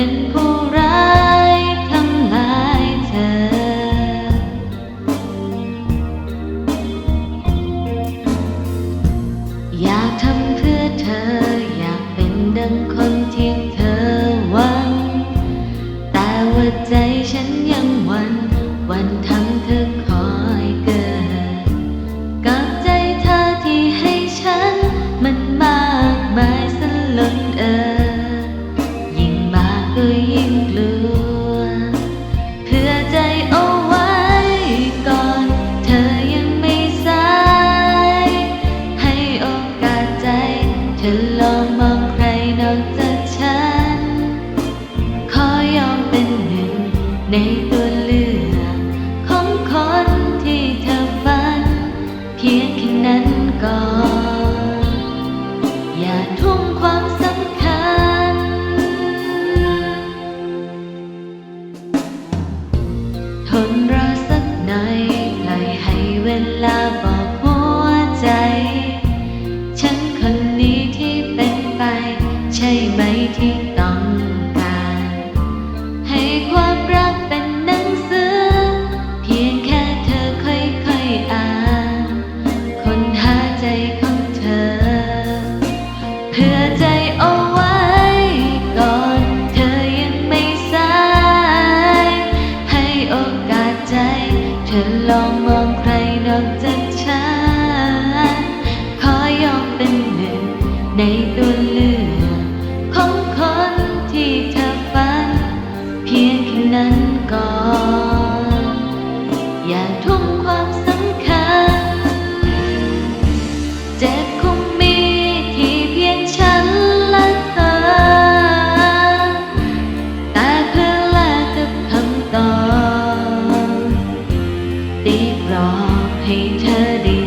เป็นผู้ร้ายทำลายเธอ อยากทำเพื่อเธอ อยากเป็นดังคนที่เธอหวัง แต่ว่าใจฉันยังวันวันท ลองมองใครนอกจากฉัน ขอยอมเป็นหนึ่งในตัวเลือกของคนที่เธอฝัน เพียงแค่นั้นก่ ตัวเลือกของคนที่เธอฝัน เพียงแค่นั้นก่อน อย่าทุ่มความสำคัญ เจ็บคงมีที่เพียงฉันและเธอ แต่เพื่อแลกกับคำตอบตีกรอบให้เธอได้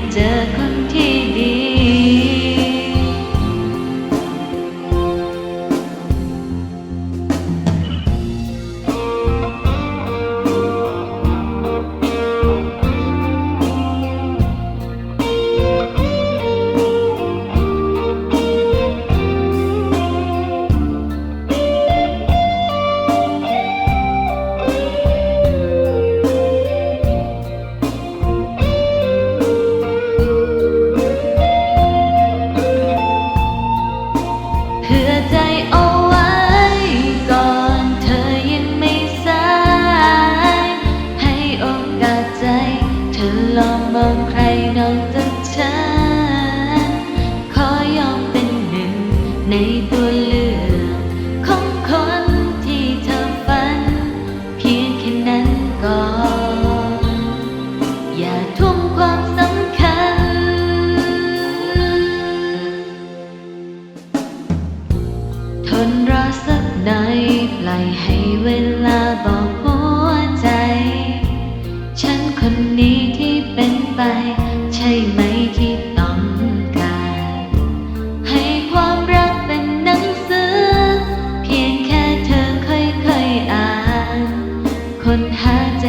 ให้เวลาบอกหัวใจ ฉันคนนี้ที่เป็นไป ใช่ไหมที่ต้องการ ให้ความรักเป็นหนังสือ เพียงแค่เธอค่อยๆอ่าน คนหาใจ